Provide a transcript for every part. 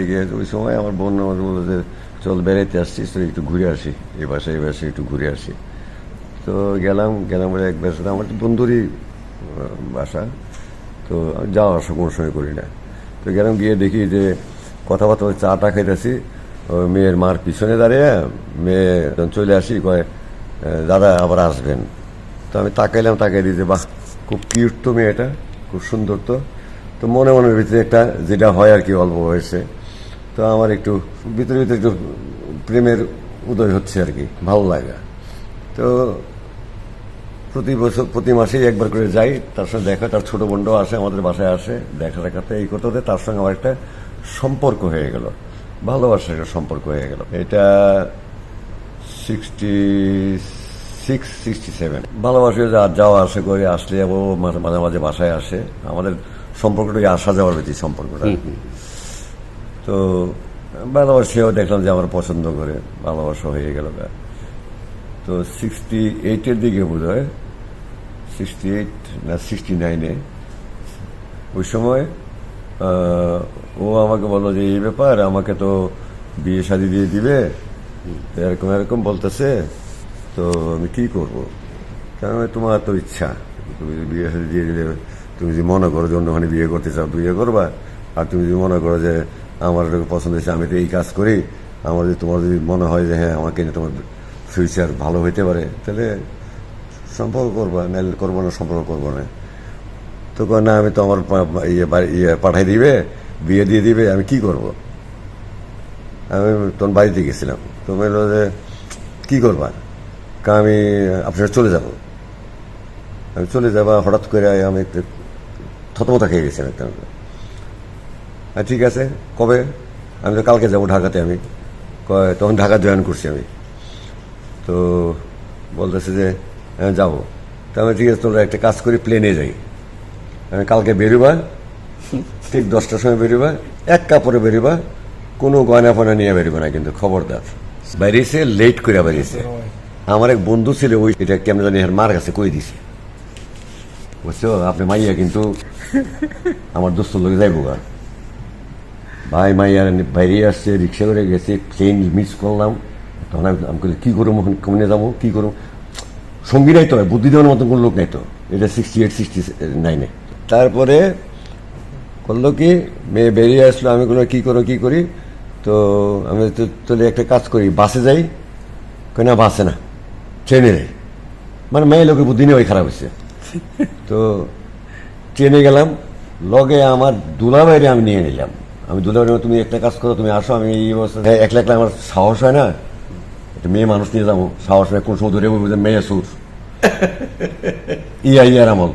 দিকে ওই সময় আমার বোন আমাদের বলল যে চল বেড়াইতে আসছিস তো একটু ঘুরে আসি এই বাসায় এই বাসায় একটু ঘুরে আসি। তো গেলাম গেলাম বলে এক বাসা আমার তো বন্ধুরই বাসা তো যাওয়া আসা কোনো সময় করি না। তো গেলাম গিয়ে দেখি যে কথাবার্তা বলে চাটা খাইতেছি ওই মেয়ের মার পিছনে দাঁড়িয়ে মেয়ে চলে আসি কয় "আহ, দাদা আবার আসবেন। তো আমি তাকাইলাম তাকাই দিই যে বাহ খুব কিউট তো মেয়েটা খুব সুন্দর তো। তো মনে মনের ভিতরে একটা যেটা হয় আর কি অল্প বয়সে। তো আমার একটু, ভিতরে ভিতরে একটু প্রেমের উদয় হচ্ছে আর কি, ভালো লাগা। তো প্রতি বছর, প্রতি মাসেই একবার করে যাই, তার সঙ্গে দেখা তার ছোট বোনটাও আসে, আমাদের বাসায় আসে, দেখা দেখাতে এই করতে হতে তার সঙ্গে আমার একটা সম্পর্ক হয়ে গেল, ভালোবাসার একটা সম্পর্ক হয়ে গেল। এটা সিক্সটি সিক্স সিক্সটি সেভেন ভালোবাসে যাওয়া, আসা করে, আসলে ও মাঝে মাঝে বাসায় আসে। আমাদের সম্পর্কটা আসা যাওয়ার বেশি সম্পর্কটা। তো ভালোবাসেও দেখলাম যে আমার পছন্দ করে ভালোবাসা হয়ে গেল। তো সিক্সটি এইটের দিকে বোধ হয় সিক্সটি এইট না সিক্সটি নাইনে ওই সময় ও আমাকে বলল যে এই ব্যাপার আমাকে তো বিয়ে শাদি দিয়ে দিবে এরকম এরকম বলতেছে তো আমি কি করব? কারণ তোমার তো ইচ্ছা তুমি যদি বিয়ে শাদি দিয়ে দিলে তুমি যদি মনে করো যে অন্যখানে বিয়ে করতে চাও বিয়ে করবা। আর তুমি যদি মনে করো যে আমার এটাকে পছন্দ হয়েছে, আমি তো এই কাজ করি। আমার যদি তোমার যদি মনে হয় যে হ্যাঁ আমাকে নিয়ে তোমার ফিউচার ভালো হইতে পারে, তাহলে সম্পর্ক করবা নাহলে করব না, সম্পর্ক করব না। তো কয়, না, আমি তো আমার ইয়ে ইয়ে পাঠাই দিবে, বিয়ে দিয়ে দিবে, আমি কি করব? আমি তখন বাড়িতে গেছিলাম। তো বলল যে, কি করবা? কা আমি আপনার চলে যাব। আমি চলে যাবা, হঠাৎ করে আমি থতমতা খেয়ে গেছিলাম একটা। ঠিক আছে। কবে? আমি তো কালকে যাব ঢাকাতে আমি। তখন ঢাকা জয়েন করছি আমি। তো বলতেছে যে হ্যাঁ যাব। তো আমি ঠিক আছে তোরা একটা কাজ করি প্লেনে যাই। আমি কালকে বেরোবা, ঠিক দশটার সময় বেরোবা, এক কাপড়ে বেরোবা, কোনো গয়না ফয়না নিয়ে বেরোবে না কিন্তু, খবরদার। বেরিয়েছে লেট করে বেরিয়েছে। আমার এক বন্ধু ছিল, ওই এটা কেমন জানি মার কাছে কই দিছে। বুঝছ? আপনি মাইয়া কিন্তু, আমার দোস্ত লোক যাইবো গা। ভাই মাইয়ার বাইরে আসছে রিক্সা করে গেছে ট্রেন মিস করলাম তখন আমি আমি বলি, কী করব কমনে যাব কী করব সঙ্গী নাই তো বুদ্ধি দেওয়ার মতন কোনো লোক নাই তো এটা সিক্সটি এইট সিক্সটি নাইনে তারপরে করল কি মেয়ে বেরিয়ে আসলো আমি কোনো কী করো কী করি তো আমি তো তাহলে একটা কাজ করি বাসে যাই কই না বাসে না ট্রেনে যাই মানে মেয়ে লোকের বুদ্ধি নেই ওই খারাপ হয়েছে তো ট্রেনে গেলাম লগে আমার দুলাভাইরে আমি নিয়ে নিলাম আমি দুলাভাই তুমি একটা কাজ করো তুমি আসো আমি এই অবস্থা একলা একলা আমার সাহস হয় না? একটা মেয়ে মানুষ নিয়ে যাব সাহস হয় কোন সময় ধরে বলব যে মেয়ে সুর। ইয়া ইয়ার আমল।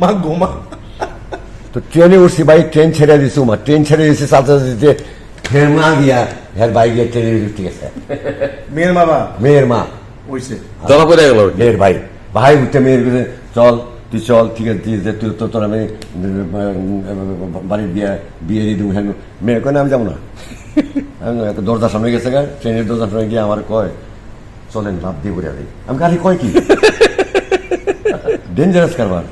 মা গোমা তো ট্রেনে উঠছি বাইক ট্রেন ছেড়ে দিছি মা। ট্রেন ছেড়ে দিছি চালতে চালতে ফের মা গিয়া হ্যার বাইক গিয়ে ট্রেনে উঠতে গেছে মেয়ের বাবা মেয়ের মা। হইছে ধরা পড়ে গেল? মেয়ের ভাই। ভাই উঠতে মেয়ের চল। তুই চল ঠিক আছে তুই তোর আমি বাড়ির বিয়ে বিয়ে দিয়ে দেবো হ্যাঁ মেয়ে না আমি যাব না। বললাম, দরজার সামনে গেছে গা ট্রেনের দরজার সামনে গিয়ে আমার কয় চলেন লাভ দিয়ে পড়ে যাবে। আমি গাড়ি কয় কি? ডেঞ্জারাস কারবার।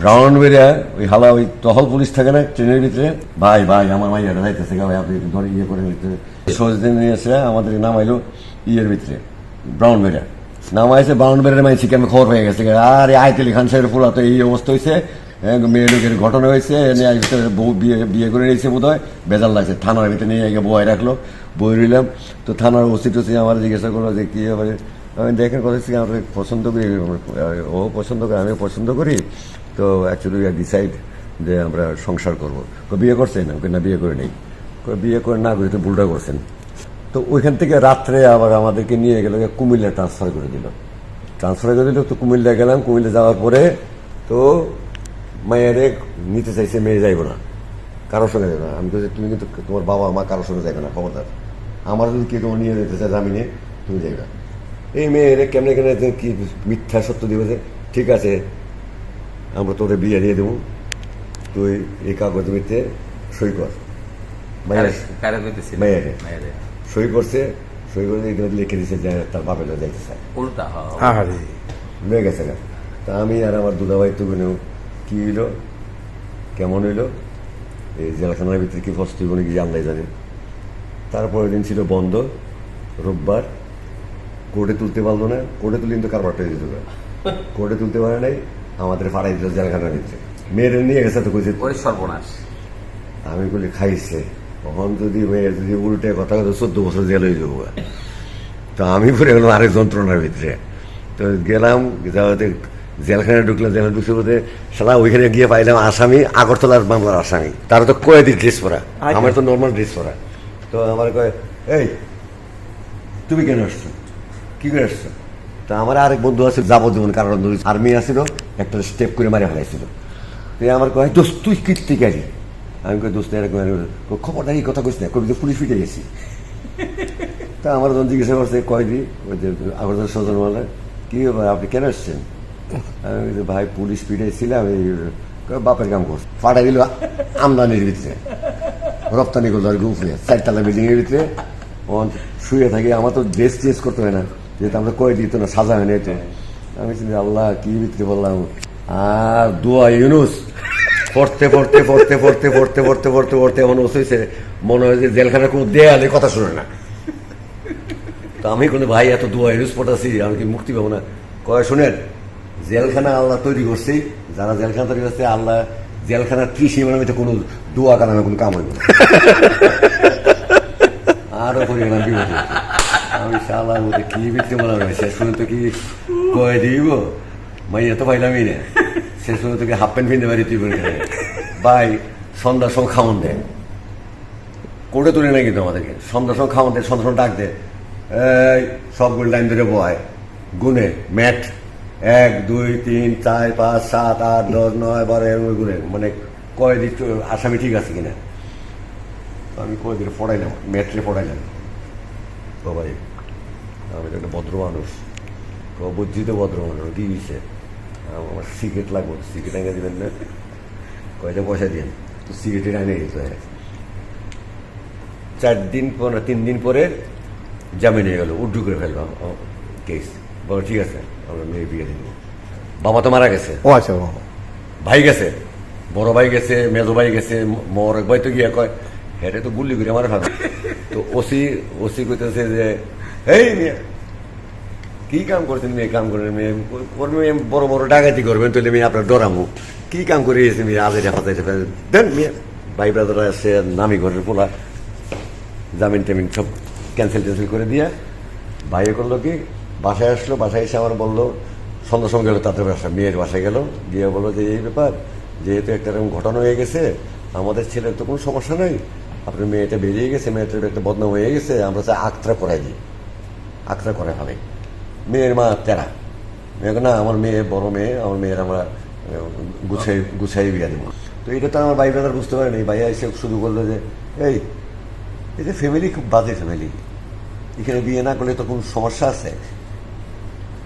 ব্রাউন বেরিয়া ওই হালা ওই টহল পুলিশ থাকে না ট্রেনের ভিতরে ভাই ভাই আমার মাইয়াটা যাইতেছে গা ভাই আপনি ধরে ইয়ে করে নিতে। সহজে নিয়ে এসে আমাদের নামাইলো ইয়ের ভিতরে ব্রাউন বেরিয়া নামাইছে ব্রাউন বেরিয়ার মাইছি আমি খবর পেয়ে গেছে। আরে আইতেলি খান সাহেবের ফুলা তো এই অবস্থা হয়েছে হ্যাঁ, মেয়ে লোকের ঘটনা হয়েছে বউ বিয়ে বিয়ে করে নিয়েছে বোধ হয় বেজাল লাগছে থানার ভিতরে নিয়ে গিয়ে বই রাখল বই রইলাম তো থানার ওসি টসি আমার জিজ্ঞাসা করল যে কি ব্যাপারে আমি দেখেন কথা হচ্ছে আমরা পছন্দ করি ও পছন্দ করে আমিও পছন্দ করি তো অ্যাকচুয়ালি ডিসাইড যে আমরা সংসার করব। তো বিয়ে করছেন? কই, না বিয়ে করে নেই। বিয়ে করে না করে তো ভুলটা করছেন। তো ওইখান থেকে রাত্রে আবার আমাদেরকে নিয়ে গেল কুমিল্লা ট্রান্সফার করে দিল। ট্রান্সফার করে দিল তো কুমিল্লা গেলাম কুমিল্লা যাওয়ার পরে তো মায়েরে নিতে চাইছে মেয়ে যাইব না। কারোর সঙ্গে যাবে না। আমি তো তুমি কিন্তু তোমার বাবা মা কারোর সঙ্গে যাবে না খবরদার। আমার যদি কেউ তোমার নিয়ে যেতে চায় জামিনে তুমি যাবে না। এই মেয়েরে কেমনে কেমনে কি মিথ্যা সত্য দিবে যে ঠিক আছে আমরা তোরে বিয়ে দিয়ে দেবো। তুই এই কাগজ মিথ্যে সই কর। মায়ের। সই করছে সই করে এখানে লিখে দিছে যে তার বাপের যাইতে চায়। উল্টা আরে লয়ে গেছে গা। তা আমি আর আমার দুলাভাই তো কি হইল? কেমন হইল? এই জেলখানার ভিতরে কি ফস্তি কি জানলাই জানে। তারপরের দিন ছিল বন্ধ রোববার। কোর্টে তুলতে পারল না কোর্টে তুলে কিন্তু কারবারটা দিতে হবে কোর্টে তুলতে পারে নাই আমাদের পাড়ায় দিল জেলখানার ভিতরে। মেয়ের নিয়ে গেছে তো কইছে সর্বনাশ। আমি বলি খাইছে। তখন যদি মেয়ে যদি উল্টে কথা কথা চোদ্দ বছর জেল হয়ে যাব তো আমি পড়ে গেলাম আরেক যন্ত্রণার ভিতরে। তো গেলাম যাওয়াতে জেলখানায় ঢুকলাম জেলখানা ঢুকতে বলতে সারা ওইখানে গিয়ে পাইলাম আসামি আগরতলার মামলার আসামি। তারা তো কয়েদি ড্রেস পরা। আচ্ছা। আমার তো নর্মাল ড্রেস পরা। তো আমার কয় এই তুমি কেন আসছো? কি করে আসছো? তা আমার আরেক বন্ধু আছে যাবজ্জীবন কারণ আর্মি আসছিল একটা স্টেপ করে মারে ফেলাইছিল। তো আমার কয় তুই কীর্তি গেলি আমি কই দোস্ত এরকম। কই, কথা কইস না। কবি তো পুলিশ ফিটে গেছি। তা আমার যখন জিজ্ঞাসা করছে কয় দি ওই যে আগরতলা সজন মালা কি ব্যাপার আপনি কেন আসছেন? আমি ভাই পুলিশ পিটাইছিলাম এই বাপের কাম করছে। ফাটাই দিল আমদানির ভিতরে রপ্তানি করল আর উপরে চারতলা বিল্ডিং এর ভিতরে। ও শুয়ে থাকি আমার তো ড্রেস চেঞ্জ করতে হয় না যেহেতু আমরা কয়ে দিত না সাজা হয় না এতে আমি চিন্তা আল্লাহ কি ভিতরে বললাম? আর দোয়া ইউনুস পড়তে পড়তে পড়তে পড়তে পড়তে পড়তে পড়তে পড়তে এমন হয়েছে, মনে হয় যে জেলখানার কোনো দেয়ালে কথা শুনে না। তো আমি কোনো, ভাই, এত দোয়া ইউনুস পড়াছি আমি কি মুক্তি পাবো না? কয়, শুনেন, জেলখানা আল্লাহ তৈরি করছি, যারা জেলখানা তৈরি করছে, আল্লাহ জেলখানার ত্রিশ ইমানের কোনো দোয়া কারণে কোনো কাম হইব না। আরও পড়ে গেলাম বিপদে আমি শালার মধ্যে কি বিক্রি হবে শেষ পর্যন্ত কি কয়ে দিব? মাইয়া তো পাইলামই না। শেষ পর্যন্ত কি হাফ প্যান্ট পিনতে পারি, তুই গেলে ভাই সন্ধ্যার সময় খাওয়ান দেয় কোর্টে তুলে না কিন্তু আমাদেরকে সন্ধ্যার সময় খাওয়ান দেয় সন্ধ্যার সময় ডাক দে। সবগুলো লাইন ধরে বয়। গুনে, ম্যাট। এক, দুই, তিন, চার, পাঁচ, সাত, আট, দশ, নয়, বারো, এরকম গুনে। মানে কয় দিক আসামি ঠিক আছে কিনা? তো আমি কয় দিকে পড়াইলাম ম্যাট্রে পড়াইলাম বাবাই আমি তো একটা ভদ্র মানুষ। তো বুঝছি তো ভদ্র মানুষ, কি হয়েছে আমার সিগারেট লাগবে সিগারেট এনে দিবেন না। কয়টা পয়সা দিন তো সিগারেট এনে দিতে হয়। চার দিন পর না তিন দিন পরে জামিন হয়ে গেল উড্ডু করে ফেললাম কেস বলো ঠিক আছে আমরা মেয়ে বিয়ে দিব। বাবা তো মারা গেছে। ও আচ্ছা ও। ভাই গেছে বড় ভাই গেছে মেজো ভাই গেছে মর ভাই তো গিয়ে কয় হেরে তো গুল্লি করে আমার ভাবে তো ওসি ওসি কইতেছে যে এই কি কাম করছেন মেয়ে? কাম করেন মেয়ে? করবেন মেয়ে বড় বড় ডাকাতি করবেন, তাহলে মেয়ে আপনার ডরামু। কি কাম করে গেছে মেয়ে? আজে ফাজাইতে দেন মেয়ে। ভাই ব্রাদার আছে, নামি ঘরের পোলা। জামিন টামিন সব ক্যান্সেল ট্যান্সেল করে দিয়ে বাইরে করল কি? বাসায় আসলো, বাসায় এসে আমার বলল, সন্ধ্যা সঙ্গে গেলো, তাদের বাসা, মেয়ের বাসায় গেল। গিয়ে বলল যে, এই ব্যাপার, যেহেতু একটা এরকম ঘটনা হয়ে গেছে, আমাদের ছেলের তো কোনো সমস্যা নেই। আপনার মেয়েটা বেরিয়ে গেছে, মেয়েটার একটা বদনাম হয়ে গেছে, আমরা চাই আক্রা করাই দিই। আক্রা করে ফেলে মেয়ের মা তেরা। মেয়ে না, আমার মেয়ে বড় মেয়ে, আমার মেয়ের আমরা গুছাই গুছাই বিয়া দেবো। তো এটা তো আমার ভাই ব্রাদার বুঝতে পারেনি। ভাইয়া এসে শুরু করল যে, এই যে ফ্যামিলি খুব বাজে ফ্যামিলি এখানে বিয়ে না করলে তো কোনো সমস্যা আছে?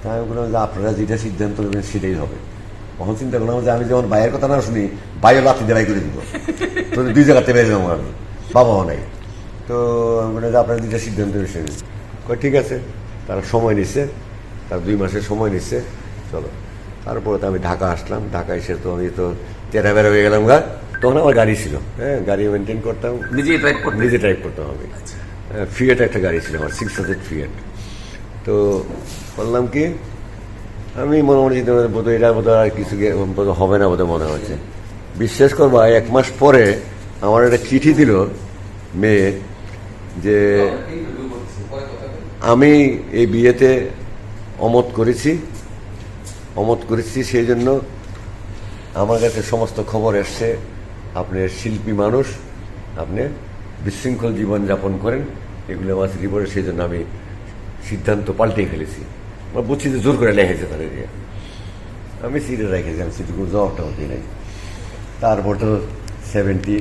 তাই আমি বললাম যে, আপনারা যেটা সিদ্ধান্ত নেবেন সেটাই হবে। তখন চিন্তা করলাম যে, আমি যেমন ভাইয়ের কথা না শুনি, ভাইও লাথি দেবাই করে দিব। তো দুই জায়গাতে বেরিয়ে যাব আমি, বাবাও নাই। তো আমি বললাম যে, আপনারা যেটা সিদ্ধান্ত নেবেন ঠিক আছে, তারা সময় নিচ্ছে তার দুই মাসের সময় নিচ্ছে। চলো। তারপরে তো আমি ঢাকা আসলাম। ঢাকা এসে তো আমি তো তেরা বেড়া হয়ে গেলাম গা। তখন আমার গাড়ি ছিল। হ্যাঁ গাড়ি মেনটেন করতাম। নিজেই ড্রাইভ করতে নিজে ড্রাইভ করতাম আমি। ফিয়েট একটা গাড়ি ছিল আমার সিক্স হান্ড্রেড ফিয়েট তো বললাম কি আমি মনে মনে করলাম, বোধহয় এটা বোধহয় আর কিছু হবে না বোধহয় মনে হচ্ছে। বিশ্বাস করবা এক মাস পরে আমার একটা চিঠি দিল মেয়ে যে আমি এই বিয়েতে অমত করেছি অমত করেছি সেই জন্য আমার কাছে সমস্ত খবর এসছে। আপনি শিল্পী মানুষ, আপনি বিশৃঙ্খল জীবনযাপন করেন, এগুলো আমার রিপোর্টে সেই জন্য আমি সিদ্ধান্ত পাল্টে ফেলেছি। আমার বুঝছি যে জোর করে লেখেছে তাদের দিয়ে। আমি সিটে রেখেছি আমি সিটে কোনো নাই। তারপর তো সেভেন্টি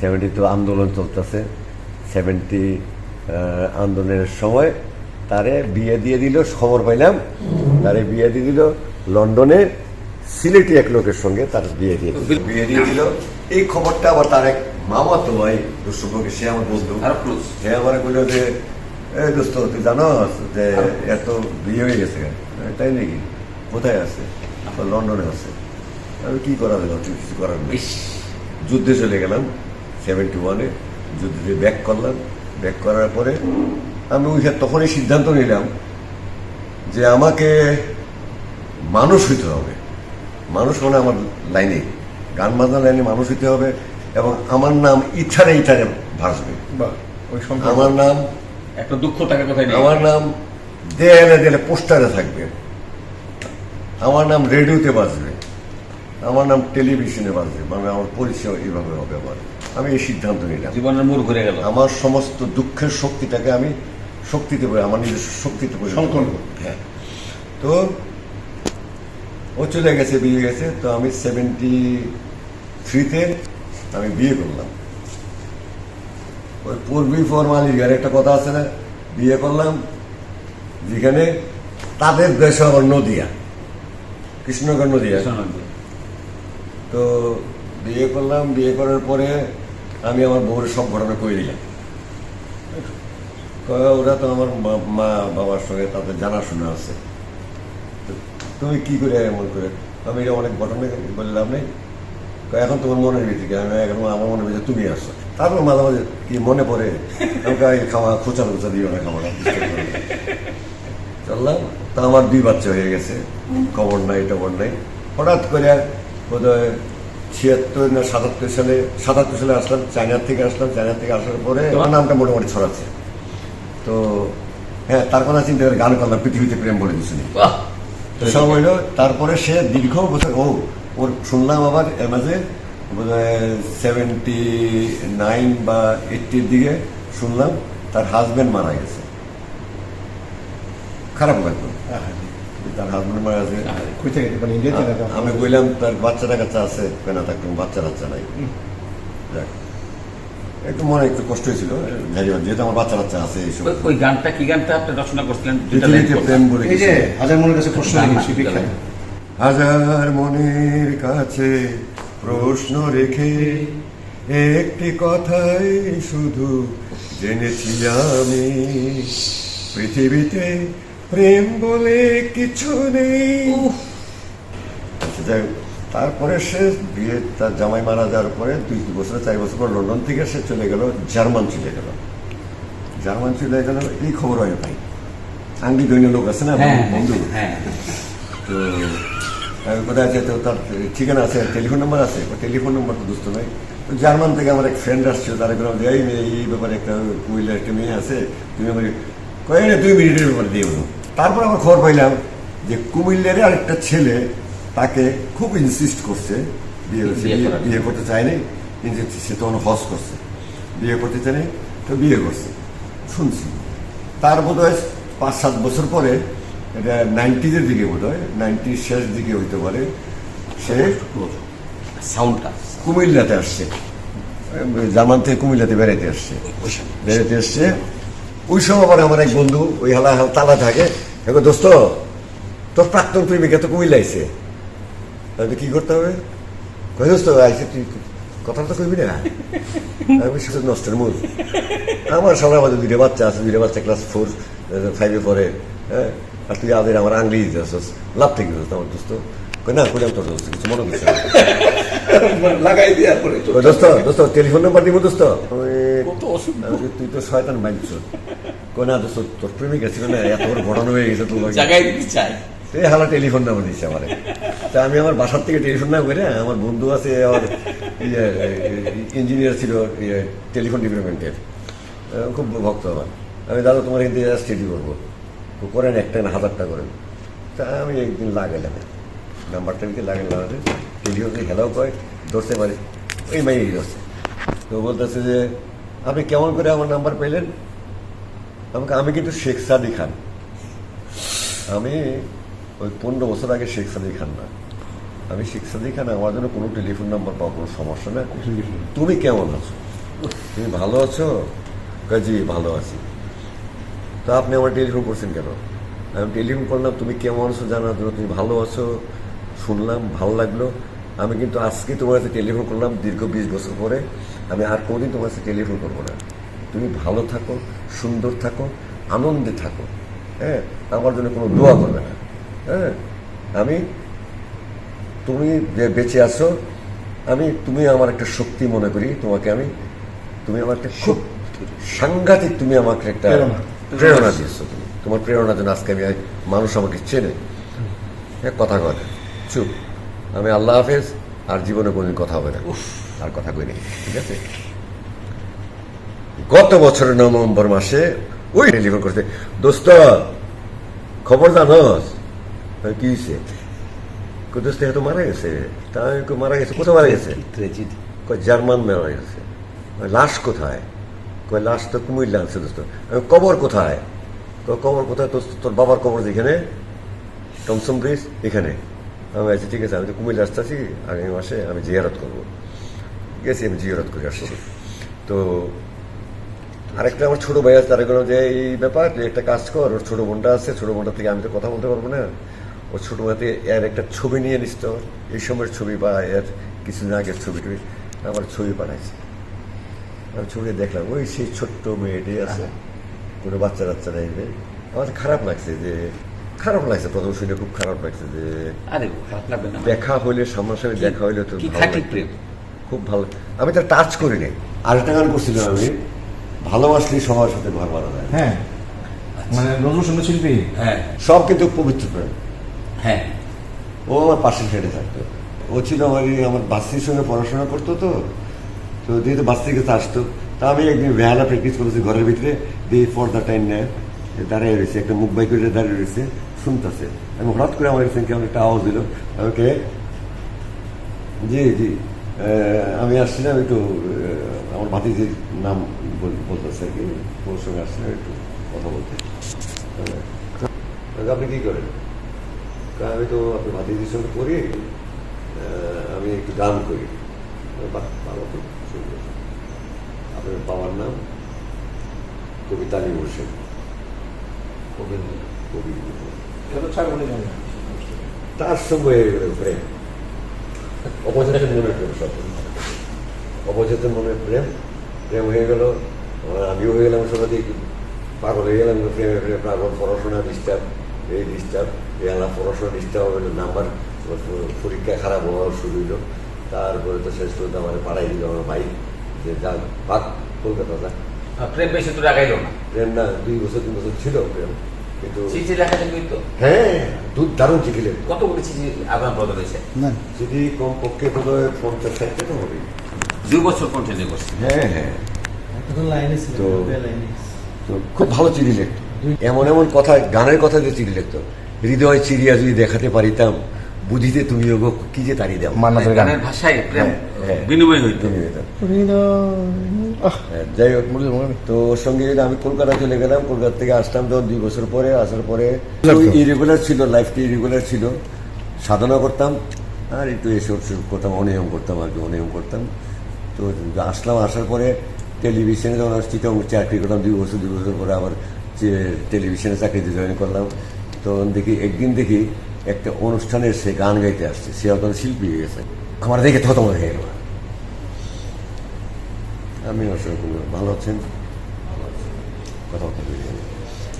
সেভেন্টি তো আন্দোলন চলতেছে। সেভেন্টি আন্দোলনের সময় তারে বিয়ে দিয়ে দিল খবর পাইলাম। তারে বিয়ে দিয়ে দিল লন্ডনে সিলেটি এক লোকের সঙ্গে তার বিয়ে দিয়ে দিল। বিয়ে দিয়ে দিল। এই খবরটা আবার তার এক মামা তো ভাই দুঃসম্পর্কে সে আমার বন্ধু। সে আমার বলল যে এই দোস্ত তুই জানোস যে এত বিয়ে হয়ে গেছে তাই নাকি? কোথায় আছে? "তো লন্ডনে আছে। আমি কি করা যাবে তুই কিছু করার নেই। যুদ্ধে চলে গেলাম। সেভেন্টি ওয়ানে যুদ্ধে ব্যাক করলাম। ব্যাক করার পরে আমি ওই তখনই সিদ্ধান্ত নিলাম যে আমাকে মানুষ হইতে হবে। মানুষ মানে আমার লাইনে গান বাজনা লাইনে মানুষ হইতে হবে এবং আমার নাম ইথারে ইথারে ভাসবে। আমার নাম একটা দুঃখ থাকার কথা আমার নাম দেয়ালে দেয়ালে পোস্টারে থাকবে। আমার নাম রেডিওতে বাজবে। আমার নাম টেলিভিশনে বাজবে। মানে আমার পরিচয় এইভাবে হবে আমার। আমি এই সিদ্ধান্ত নিলাম। জীবনের মোড় ঘুরে গেল। আমার সমস্ত দুঃখের শক্তিটাকে আমি শক্তিতে পড়ে আমার নিজস্ব শক্তিতে পড়ে সংকল্প। হ্যাঁ। তো ও চলে গেছে বিয়ে গেছে তো আমি সেভেন্টি থ্রিতে আমি বিয়ে করলাম। ওই পূর্বী ফর মালিকের একটা কথা আছে না বিয়ে করলাম যেখানে তাদের দেশ আমার নদিয়া কৃষ্ণগড় নদিয়া। তো বিয়ে করলাম বিয়ে করার পরে আমি আমার বউয়ের সব ঘটনা করে দিলাম। ওরা তো আমার মা- বাবার সঙ্গে তাদের জানাশোনা আছে। তুমি কি করে এমন করে? আমি এটা অনেক ঘটনা বললাম নেই এখন তোমার মনের ভিত্তিকে আমি এখন আমার মনের ভিতরে তুমি আসো তারপর মাঝে মাঝে কি মনে পড়ে? আমাকে খাওয়া খোঁচা খোঁচা দিও না খাওয়া চললাম। তা আমার দুই বাচ্চা হয়ে গেছে। খবর নাই, টবর নাই। হঠাৎ করে বোধহয় ছিয়াত্তর না সাতাত্তর সালে সাতাত্তর সালে আসলাম, চায়নার থেকে আসলাম। চায়নার থেকে আসার পরে আমার নামটা মোটামুটি ছড়াচ্ছে। তো হ্যাঁ তার কথা চিন্তা করে গান করলাম পৃথিবীতে প্রেম বলে দিচ্ছি বাহ। সব হইল তারপরে সে দীর্ঘ বছর ও ওর শুনলাম আবার মাঝে সেভেন্টি নাইন বা এইটির দিকে শুনলাম তার হাজবেন্ড মারা গেছে। খারাপ লাগল। তার হাজবেন্ড মারা গেছে। মানে আমি বললাম তার বাচ্চাটা কাচ্চা আছে কেনা থাকতো বাচ্চা বাচ্চা নাই যাক। একটু মনে একটু কষ্ট হয়েছিল। যেহেতু আমার বাচ্চা বাচ্চা আছে এইসব। ওই- গানটা কি গানটা আপনি রচনা করছিলেন। প্রেম বলে এই যে হাজার মনের কাছে প্রশ্ন রেখেছি হাজার মনের কাছে প্রশ্ন রেখে একটি কথাই শুধু জেনেছি আমি। পৃথিবীতে প্রেম বলে কিছু নেই। আচ্ছা, যাই তারপরে সে বিয়ে তার জামাই মারা যাওয়ার পরে দুই বছর চার বছর পর লন্ডন থেকে সে চলে গেল জার্মান চলে গেল। জার্মান চলে গেল এই খবর হয় ভাই আঙ্গি দৈন্য লোক আছে না হ্যাঁ বন্ধু? হ্যাঁ তো আমি কোথায় আছে? তো তার ঠিকানা আছে টেলিফোন নাম্বার আছে? টেলিফোন নাম্বার তো দুস্থ নয় তো জার্মান থেকে আমার এক ফ্রেন্ড আসছিল তার বললাম যে এই এই ব্যাপারে একটা কুইলের একটা মেয়ে আছে তুমি আমার কয়ে দুই মিনিটের ব্যাপারে দিয়ে বলো। তারপর আমার খবর পাইলাম যে কুমিল্লারে আরেকটা ছেলে তাকে খুব ইনসিস্ট করছে বিয়ে বিয়ে বিয়ে- করতে চায়নি কিন্তু সে তখন হজ করছে। বিয়ে করতে চায়নি তো বিয়ে করছে। শুনছি। তার বোধ হয় পাঁচ সাত বছর পরে এটা নাইনটিজের দিকে বোধ হয় নাইনটির শেষ দিকে হইতে পারে সে সাউন্ডটা কুমিল্লাতে আসছে। জার্মান থেকে কুমিল্লাতে বেড়াইতে আসছে। বেড়াইতে আসছে। ওই সময় আবার আমার এক বন্ধু ওই হালা হাল তালা থাকে। দোস্ত তোর প্রাক্তন প্রেমিকা তো কুমিল্লা আইছে তাহলে কি করতে হবে? কই দোস্ত আইসে তুই কথা তো কইবি না? আমি শুধু নষ্টের মূল। আমার সবার মধ্যে দুইটা বাচ্চা আছে দুইটা বাচ্চা ক্লাস ফোর ফাইভে পড়ে হ্যাঁ আর তুই আদের আমার আংলি দিতেছস। লাভ থেকে দোস্ত আমার দোস্ত। কই না কইলাম তোর দোস্ত কিছু মনে করছে। লাগাই দেওয়ার পরে দোস্ত দোস্ত টেলিফোন নাম্বার দিব দোস্ত? তুই তো শয়তান মানছ কই না দোস্ত তোর প্রেমিকা ছিল না এত বড় ঘটনা হয়ে গেছে তোর জায়গায় দিতে চাই। এই হালা টেলিফোন নাম্বার দিচ্ছে আমার। তা আমি আমার বাসার থেকে টেলিফোন নাম্বার করে আমার বন্ধু আছে আমার ইঞ্জিনিয়ার ছিল ইয়ে, টেলিফোন ডিপার্টমেন্টের। খুব ভক্ত আমার। আমি দাদা তোমার কিন্তু স্টেডি করব। করেন একটা না হাজারটা করেন। তা আমি একদিন লাগাইলাম নাম্বারটা দিকে লাগাই লাগাতে টেলিফোনকে হেলাও কয় ধরতে পারে। ওই মাইই ধরছে। তো বলতেছে যে আপনি কেমন করে আমার নাম্বার পেলেন? আমাকে আমি কিন্তু শেখ সাদি খান। আমি ওই পনেরো বছর আগে শেখ সাদি খান না। আমি শেখ সাদি খান আমার জন্য কোনো টেলিফোন নাম্বার পাওয়া কোনো সমস্যা না তুমি কেমন আছো? তুমি ভালো আছো? কয়, জি ভালো আছি। তো আপনি আমার টেলিফোন করছেন কেন? আমি টেলিফোন করলাম তুমি কেমন আছো জানার জন্য তুমি ভালো আছো? শুনলাম ভালো লাগল। আমি কিন্তু আজকে তোমার কাছে টেলিফোন করলাম দীর্ঘ বিশ বছর পরে। আমি আর কোনোদিন তোমার কাছে টেলিফোন করব না। তুমি ভালো থাকো সুন্দর থাকো আনন্দে থাকো। হ্যাঁ আমার জন্য কোনো দোয়া করবে না। হ্যাঁ আমি তুমি যে বেঁচে আছো আমি তুমি আমার একটা শক্তি মনে করি তোমাকে আমি তুমি আমার একটা খুব সাংঘাতিক তুমি আমাকে একটা প্রেরণা। দিয়েছ তুমি। তোমার প্রেরণা যেন আজকে আমি মানুষ আমাকে চেনে। এক কথা কয় না। চুপ। আমি আল্লাহ হাফেজ আর জীবনে কোনোদিন কথা হবে না। আর কথা কই নেই ঠিক আছে? গত বছরের নভেম্বর মাসে ওই টেলিফোন করতে দোস্ত খবর জানোস কি হয়েছে কই, দোস্ত এত মারা গেছে তা আমি কই, মারা গেছে কোথায় মারা গেছে ট্রেজেডি কয় জার্মান মারা গেছে লাশ কোথায় কয় লাশ তো কুমিল্লা দোস্ত আমি, কবর কোথায় কয়, কবর কোথায় তোর তোর বাবার কবর যেখানে টমসম ব্রিজ এখানে আমি আছি ঠিক আছে আমি তো কুমিল্লা আসতেছি আগামী মাসে আমি জিয়ারত করব গেছি আমি জিয়ারত করে আসছি তো আরেকটা আমার ছোট ভাই আছে তারা যে এই ব্যাপার তুই একটা কাজ কর ওর ছোট বোনটা আছে ছোট বোনটা থেকে আমি তো কথা বলতে পারব না ওর ছোট বোনতে এর একটা ছবি নিয়ে নিস তো। এই সময়ের ছবি বা এর কিছুদিন আগের ছবি টবি আমার ছবি পাঠাইছে আমি ছবি দেখলাম ওই সেই ছোট্ট মেয়েটি আছে কোনো বাচ্চা বাচ্চা নেই আমার খারাপ লাগছে যে খারাপ লাগছে প্রথম শুনে খুব খারাপ লাগছে যে আরে খারাপ লাগবে না। দেখা হইলে সামনাসামনি দেখা হইলে তো খাঁটি প্রেম। খুব ভালো। আমি তো টাচ করি করিনি আরেকটা গান করছিলাম আমি। ভালোবাসলে সবার সাথে ঘর বানা যায়। হ্যাঁ। মানে নজরুল সংগীত শিল্পী? হ্যাঁ। সব কিন্তু পবিত্র প্রেম। হ্যাঁ। ও আমার পাশে ফেটে থাকতো। ও ছিল আমার আমার বাস্তির সঙ্গে পড়াশোনা করতো তো। তো দিয়ে তো বাস্তির কাছে আসতো, তা আমি একদিন বেহালা প্র্যাকটিস করেছি ঘরের ভিতরে, দিয়ে পর্দা টাইম নেয় দাঁড়িয়ে রয়েছে, একটা মুখ বাই করে দাঁড়িয়ে রয়েছে, শুনতেছে। আমি হঠাৎ করে আমার কাছে কেমন একটা আওয়াজ দিল, আমাকে, জি জি আমি আসছিলাম একটু আমার ভাতিজির নাম বল- বলতেছে আর কি, ওর সঙ্গে আসছিলাম একটু কথা বলতে। আপনি কি করেন? আমি তো আপনার ভাতিজির সঙ্গে করি আমি একটু গান করি। বাহ, ভালো সুন্দর। আপনার বাবার নাম? কবিতা আলী হোসেন কবি কবি। এটা ছাড় তার সঙ্গে হয়ে গেল প্রেম। অপচেতন মনে প্রেম সব। অপচেতন মনের প্রেম। প্রেম হয়ে গেল। আমিও হয়ে গেলাম সবাই পাগল হয়ে গেলাম প্রেমে প্রেমে পাগল। পড়াশোনা ডিস্টার্ব। এই ডিস্টার্ব। আলা পড়াশোনা ডিস্টার্ব হলো নাম্বার পরীক্ষা খারাপ হওয়া শুরু হইল। তারপরে তো শেষ পর্যন্ত আমার পাড়াই দিল আমার ভাই যে যা পাক কলকাতা যা। আর প্রেম বেশি তো রাখাইলো না। প্রেম না দুই বছর তিন বছর ছিল প্রেম কিন্তু চিঠি লেখা থাকবে তো হ্যাঁ দুধ দারুণ চিঠি লেখতো। কতগুলো চিঠি আদান প্রদান হয়েছে? না। যদি কম পক্ষে বোধ হয় পঞ্চাশ ষাটটা তো হবে দুই বছর কন্টিনিউ করছে হ্যাঁ হ্যাঁ। লাইনে ছিল তো- খুব ভালো চিঠি লিখতো। এমন এমন কথা গানের কথা যে চিঠি লিখতো। হৃদয় চিরিয়া যদি দেখাতে পারিতাম বুঝিতে তুমি ওগো কি যে তারি দাও। মান্নাতের গান। গানের ভাষায় প্রেম হ্যাঁ, হ্যাঁ। বিনিময় হইতো। হ্যাঁ, যাই হোক তো ওর সঙ্গে যদি আমি কলকাতা চলে গেলাম কলকাতা থেকে আসলাম তো দুই বছর পরে আসার পরে ইরেগুলার ছিল লাইফটা ইরেগুলার ছিল। সাধনা করতাম আর একটু এসে করতাম অনিয়ম করতাম আর কি অনিয়ম করতাম। তো আসলাম আসার পরে টেলিভিশনে যখন আসছি তখন চাকরি করলাম দুই বছর দুই বছর পরে আবার টেলিভিশনে চাকরিতে জয়েন করলাম। তখন দেখি, একদিন দেখি একটা অনুষ্ঠানে সে গান গাইতে আসছে। সে অত শিল্পী হয়ে গেছে। আমার দেখে থতম হয়ে গেল। আমি আসলে কোনো ভালো আছেন ভালো বলতে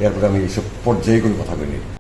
এরপরে আমি এইসব পর্যায়ে কোনো কথা বলি